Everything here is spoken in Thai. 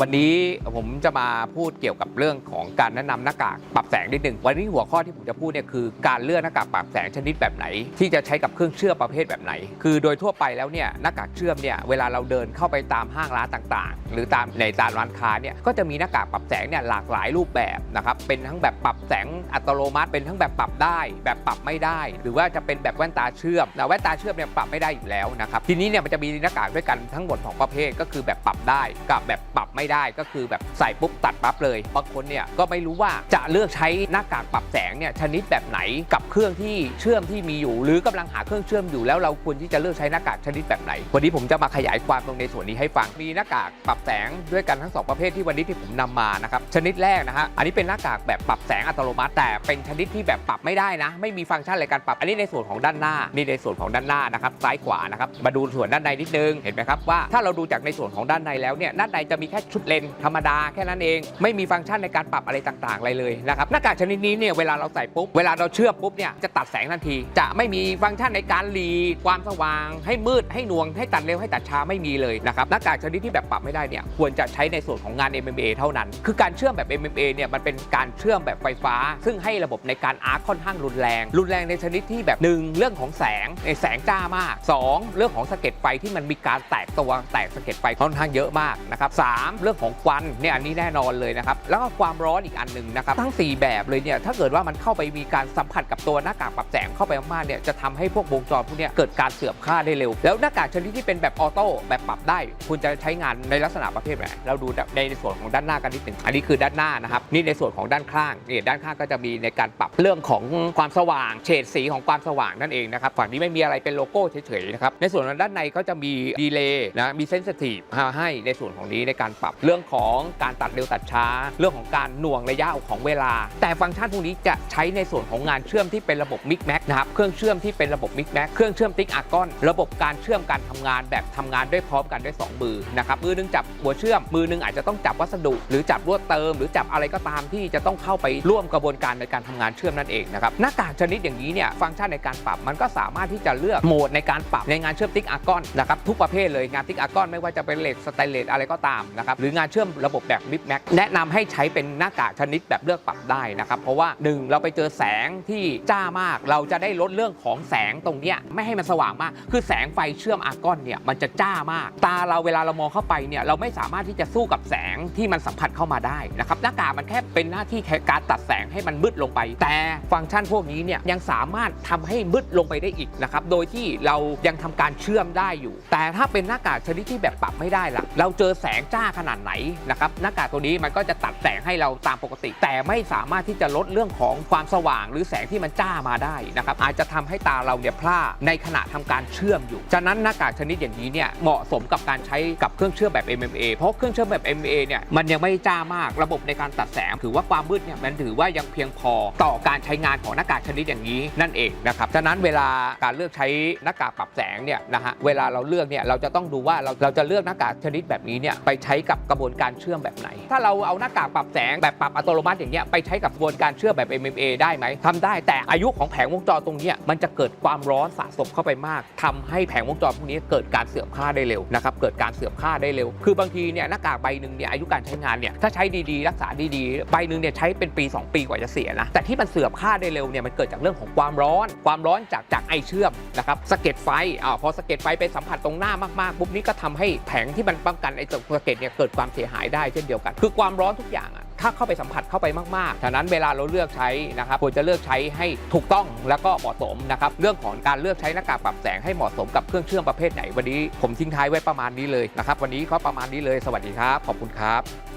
วันนี้ผมจะมาพูดเกี่ยวกับเรื่องของการแนะนำหน้ากากปรับแสงนิดหนึ่งวันนี้หัวข้อที่ผมจะพูดเนี่ยคือการเลือกหน้ากากปรับแสงชนิดแบบไหน ที่จะใช้กับเครื่องเชื่อมประเภทแบบไหน คือโดยทั่วไปแล้วเนี่ยหน้ากากเชื่อมเนี่ยเวลาเราเดินเข้าไปตามห้างร้านต่างๆ หรือตามในตามร้านค้าเนี่ยก็จะมีหน้ากากปรับแสงเนี่ยหลากหลายรูปแบบนะครับเป็นทั้งแบบปรับแสงอัตโนมัติเป็นทั้งแบบปรับได้ แบบปรับไม่ได้ หรือว่าจะเป็นแบบแว่นตาเชื่อมนะแว่นตาเชื่อมเนี่ยปรับไม่ได้อยู่แล้วนะครับทีนี้เนี่ยมันจะมีหน้ากากด้วยกันทั้งหมดสองประเภทก็คือแบบปรับได้กับแบบปรับไม่ได้ก็คือแบบใส่ปุ๊บตัดปั๊บเลยบางคนเนี่ยก็ไม่รู้ว่าจะเลือกใช้หน้ากากปรับแสงเนี่ยชนิดแบบไหนกับเครื่องที่เชื่อมที่มีอยู่ หรือกำลังหาเครื่องเชื่อมอยู่แล้วเราควรที่จะเลือกใช้หน้ากากชนิดแบบไหน วันนี้ผมจะมาขยายความตรงในส่วนนี้ให้ฟังมีหน้ากากปรับแสงด้วยกันทั้งสองประเภทที่วันนี้ที่ผมนำมานะครับชนิดแรกนะฮะอันนี้เป็นหน้ากากแบบปรับแสงอัตโนมัติ แต่เป็นชนิดที่แบบปรับไม่ได้นะ ไม่มีฟังก์ชันอะไรการปรับอันนี้ในส่วนของด้านหน้านี่ในส่วนของด้านหน้านะครับซ้ายขวานะครับมาดูส่วนด้านในนิดนึงเห็นไหมครับว่าถ้าเราดูจากในส่วนของด้านในแล้วเนี่ยด้านในจะมีแค่ชุดเลนธรรมดาแค่นั้นเอง ไม่มีฟังก์ชันในการปรับอะไรต่างๆอะไรเลยนะครับหน้ากากชนิดนี้เนี่ยเวลาเราใส่ปุ๊บเวลาเราเชื่อมปุ๊บเนี่ยจะตัดแสงทันที จะไม่มีฟังก์ชันในการหลีความสว่าง ให้มืดให้หน่วงให้ตัดเร็วให้ตัดช้าไม่มีเลยนะครับหน้ากากชนิดที่แบบปรับไม่ได้เนี่ยควรจะใช้ในส่วนของงาน MMA เท่านั้น คือการเชื่อมแบบ MMA เนี่ยมันเป็นการเชื่อมแบบไฟฟ้า ซึ่งให้ระบบในการอาร์คค่อนข้างรุนแรง รุนแรงในชนิดที่แบบหนึ่งเรื่องของแสงในแสงจ้ามากสองเรื่องของสะเก็ดไฟที่มันมีการแตกตัวแตกสะเก็ดไฟค่อนข้างเยอะมากนะครับสามเรื่องของควันเนี่ยอันนี้แน่นอนเลยนะครับ แล้วก็ความร้อนอีกอันหนึ่งนะครับ ทั้ง 4 แบบเลยเนี่ยถ้าเกิดว่ามันเข้าไปมีการสัมผัสกับตัวหน้ากากปรับแสงเข้าไปมากๆเนี่ยจะทำให้พวกวงจรพวกนี้เกิดการเสื่อมค่าได้เร็ว แล้วหน้ากากชนิดที่เป็นแบบออโต้แบบปรับได้ คุณจะใช้งานในลักษณะประเภทไหนเราดูในส่วนของด้านหน้ากันนิดหนึ่งอันนี้คือด้านหน้านะครับนี่ในส่วนของด้านข้างเนี่ยด้านข้างก็จะมีในการปรับเรื่องของความสว่าง เฉดสีของความสว่างนั่นเองนะครับฝั่งนี้ไม่มีอะไรเป็นโลโก้เฉยๆนะครับในส่วนของด้านในก็จะมีดีเลย์นะมีเซนซิทีฟให้ในส่วนของนี้ในการปรับเรื่องของการตัดเร็วตัดช้า เรื่องของการหน่วงระยะของเวลา แต่ฟังก์ชันพวกนี้จะใช้ในส่วนของงานเชื่อมที่เป็นระบบมิกแม็กนะครับเครื่องเชื่อมที่เป็นระบบมิกแม็กเครื่องเชื่อมติ๊กอาร์กอนระบบการเชื่อมการทำงานแบบทำงานด้วยพร้อมกันด้วยสองมือนะครับมือหนึงจับหัวเชื่อมมือหนึงอาจจะต้องจับวัสดุ หรือจับลวดเติม หรือจับอะไรก็ตามที่จะต้องเข้าไปร่วมกระบวนการในการทำงานเชื่อมนั่นเองนะครับหน้ากากชนิดอย่างนี้เนี่ยฟังก์ชันในการปรับมันก็สามารถที่จะเลือกโหมดในการปรับในงานเชื่อมติ๊กอาร์กอนนะครับทุกประเภทเลยงานติ๊กอาร์กอนไม่ว่าจะเป็นเหล็กสแตนเลสอะไรก็ตามนะครับหรืองานเชื่อมระบบแบบมิกแม็กแนะนำให้ใช้เป็นหน้ากากชนิดแบบเลือกปรับได้นะครับ เพราะว่าหนึ่งเราไปเจอแสงที่จ้ามาก เราจะได้ลดเรื่องของแสงตรงเนี้ยไม่ให้มันสว่างมาก คือแสงไฟเชื่อมอาร์กอนเนี่ยมันจะจ้ามาก ตาเราเวลาเรามองเข้าไปเนี่ยเราไม่สามารถที่จะสู้กับแสงที่มันสัมผัสเข้ามาได้นะครับหน้ากากมันแค่เป็นหน้าที่แค่การตัดแสงให้มันมืดลงไป แต่ฟังก์ชันพวกนี้เนี่ยยังสามารถทำให้มืดลงไปได้อีกนะครับโดยที่เรายังทำการเชื่อมได้อยู่ แต่ถ้าเป็นหน้ากากชนิดที่แบบปรับไม่ได้ล่ะเราเจอแสงจ้าขนาดไหนนะครับหน้ากากตัวนี้มันก็จะตัดแสงให้เราตามปกติ แต่ไม่สามารถที่จะลดเรื่องของความสว่าง หรือแสงที่มันจ้ามาได้นะครับอาจจะทำให้ตาเราเนี่ยพร่าในขณะทำการเชื่อมอยู่ ฉะนั้นหน้ากากชนิดอย่างนี้เนี่ยเหมาะสมกับการใช้กับเครื่องเชื่อมแบบ MMA เพราะเครื่องเชื่อมแบบ MMA เนี่ยมันยังไม่จ้ามากระบบในการตัดแสง ถือว่าความมืดเนี่ยมันถือว่ายังเพียงพอต่อการใช้งานของหน้ากากชนิดอย่างนี้นั่นเองนะครับฉะนั้นเวลาการเลือกใช้หน้ากากปรับแสงเนี่ยนะฮะเวลาเราเลือกเนี่ยเราจะต้องดูว่าเราเราจะเลือกหน้ากากชนิดแบบนี้เนี่ยไปใช้กับกระบวนการเชื่อมแบบไหน ถ้าเราเอาหน้ากากปรับแสงแบบปรับอัตโนมัติอย่างเงี้ยไปใช้กับกระบวนการเชื่อมแบบ MMA ได้ไหมทำได้แต่อายุของแผงวงจรตรงเนี้ยมันจะเกิดความร้อนสะสมเข้าไปมากทำให้แผงวงจรพวกนี้เกิดการเสื่อมค่าได้เร็วนะครับเกิดการเสื่อมค่าได้เร็ว คือบางทีเนี่ยหน้ากากใบหนึ่งเนี่ยอายุการใช้งานเนี่ยถ้าใช้ดีๆ รักษาดีๆใบหนึ่งเนี่ยใช้เป็นปี 2 ปีกว่าจะเสียนะแต่ที่มันเสื่อมค่าได้เร็วเนี่ยมันเกิดจากเรื่องของความร้อน ความร้อนจากจากไอเชื่อมนะครับสะเก็ดไฟอ่าพอสะเก็ดไฟไปสัมผัสตรงหน้ามากๆปุ๊บนี้ก็ทำให้แผงที่มันป้องกันไอสะเก็ดเนี่ยเกิดความเสียหายได้เช่นเดียวกัน คือความร้อนทุกอย่างอะถ้าเข้าไปสัมผัสเข้าไปมากๆฉะนั้นเวลาเราเลือกใช้นะครับควรจะเลือกใช้ให้ถูกต้องแล้วก็เหมาะสมนะครับ เรื่องของการเลือกใช้หน้ากากปรับแสงให้เหมาะสมกับเครื่องเชื่อมประเภทไหน วันนี้ผมทิ้งท้ายไว้ประมาณนี้เลยนะครับ วันนี้ก็ประมาณนี้เลย สวัสดีครับ ขอบคุณครับ